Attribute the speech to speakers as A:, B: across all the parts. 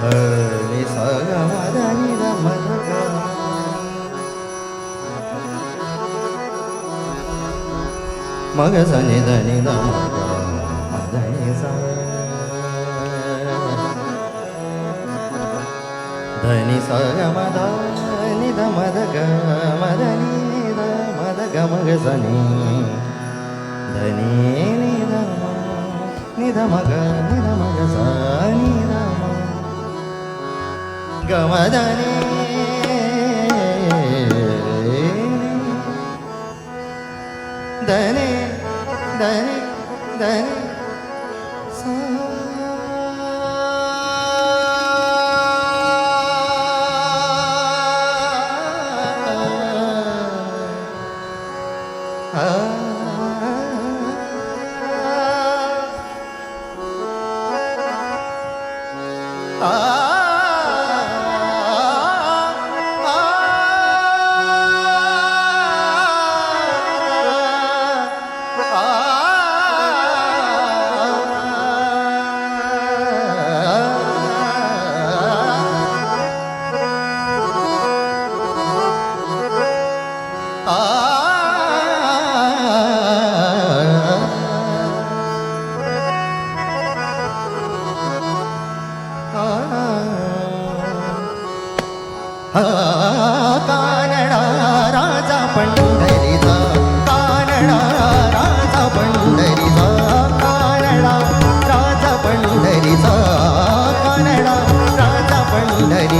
A: ഹരി സഗവദനിത മരുക മഗ സനിത നിത മഗ മദനി ധനി സഗമദ നിത മദനി നിത മദഗ സനി ധനി നിത നിത മഗ ഗമദനേ ധനേ ധനേ ധനേ Ah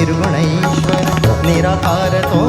A: നിർഗുണൈശ്വര നിരാകാരതോ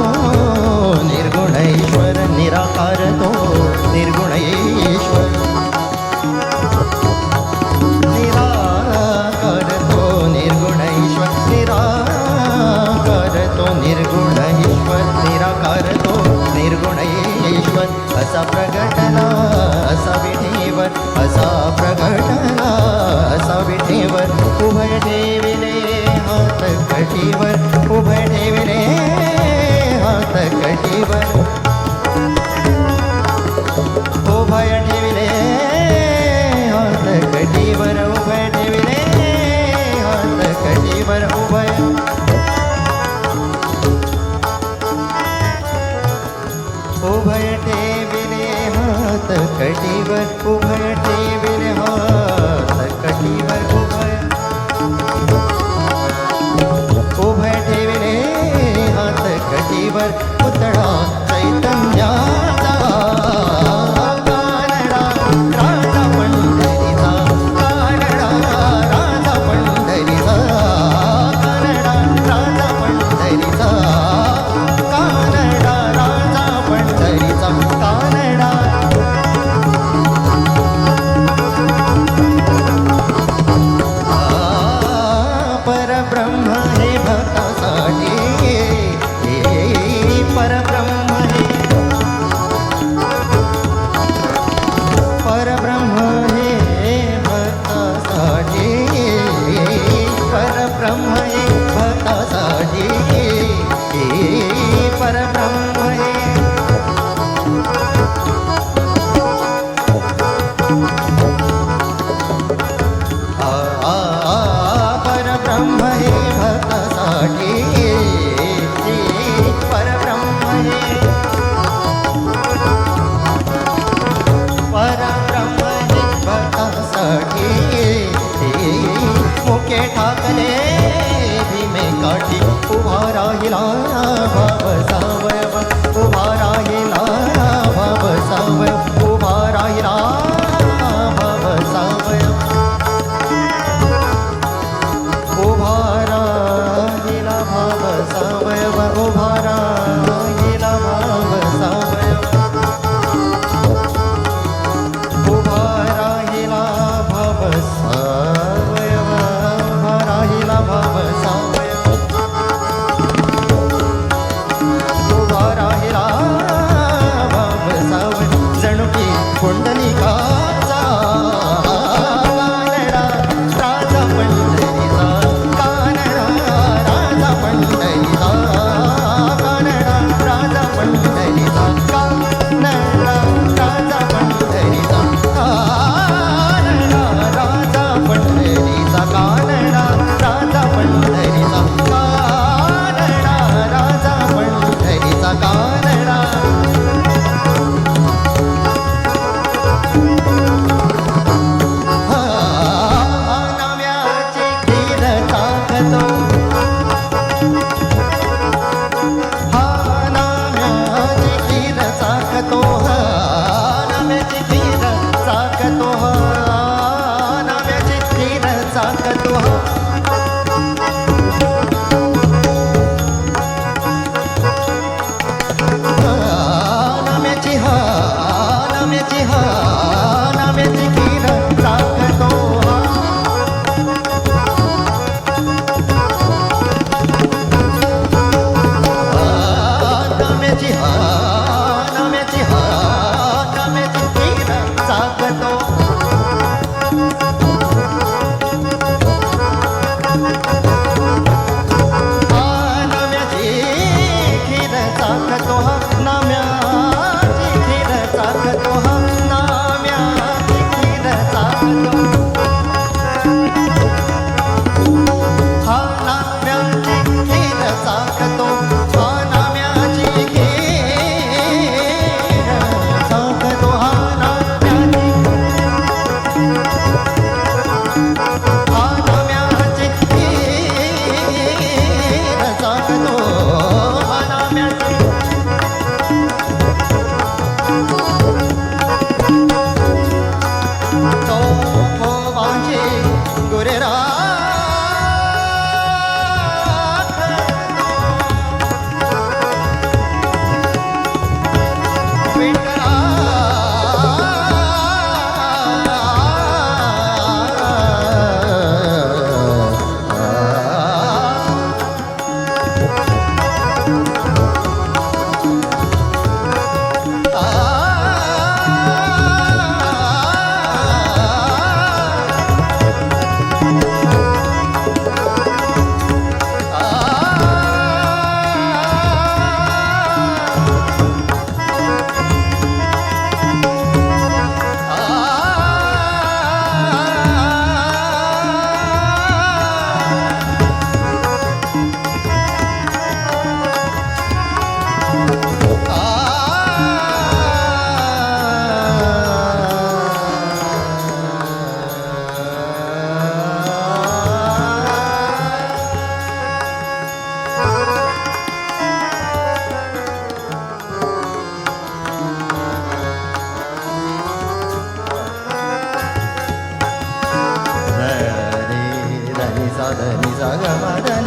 A: புகழ் தேவ काठी उभा राहिला बाबासा 走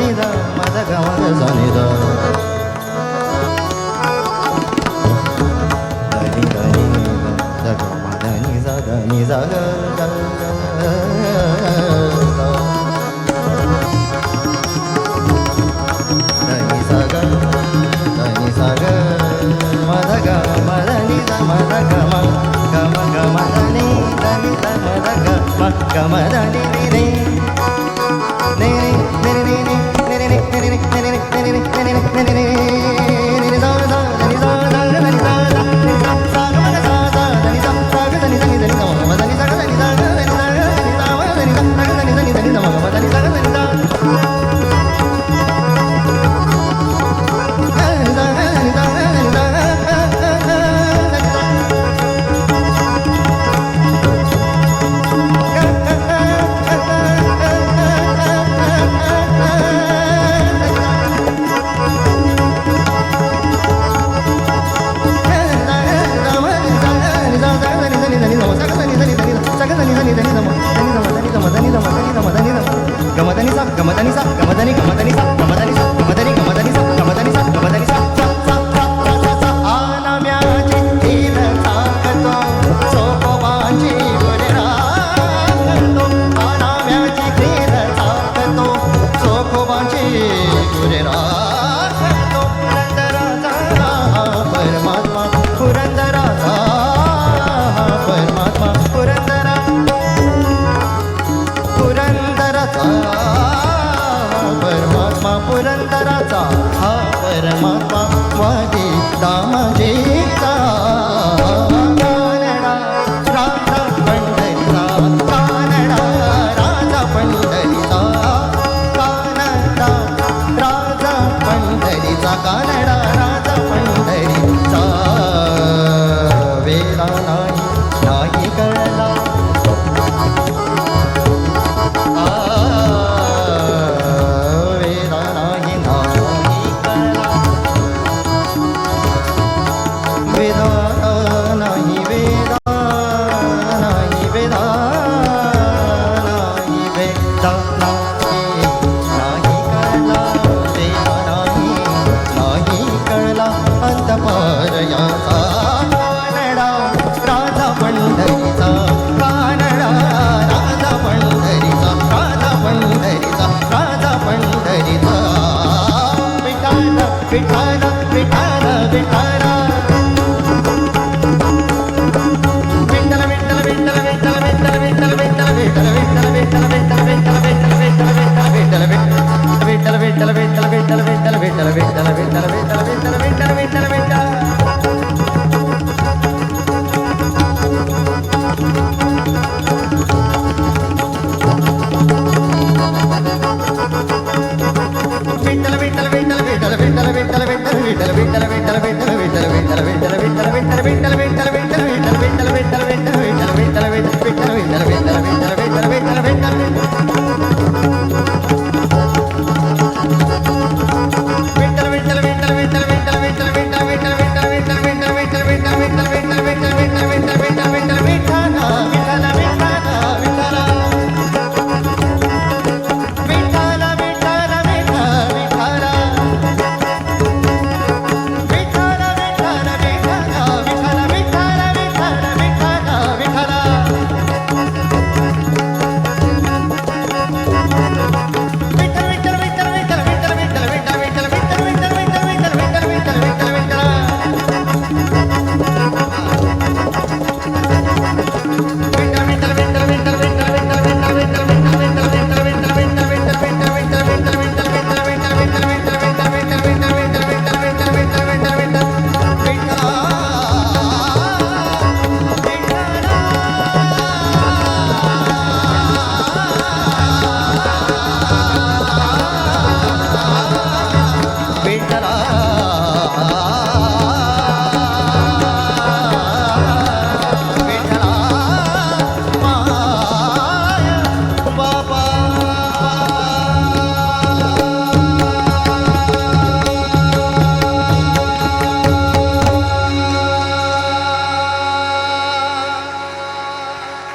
A: సనిద. మద గమద సనిద దని దని దగ మదని సగ ని సగ దని సగ దని நினைவே परमात्मा वदे दामजे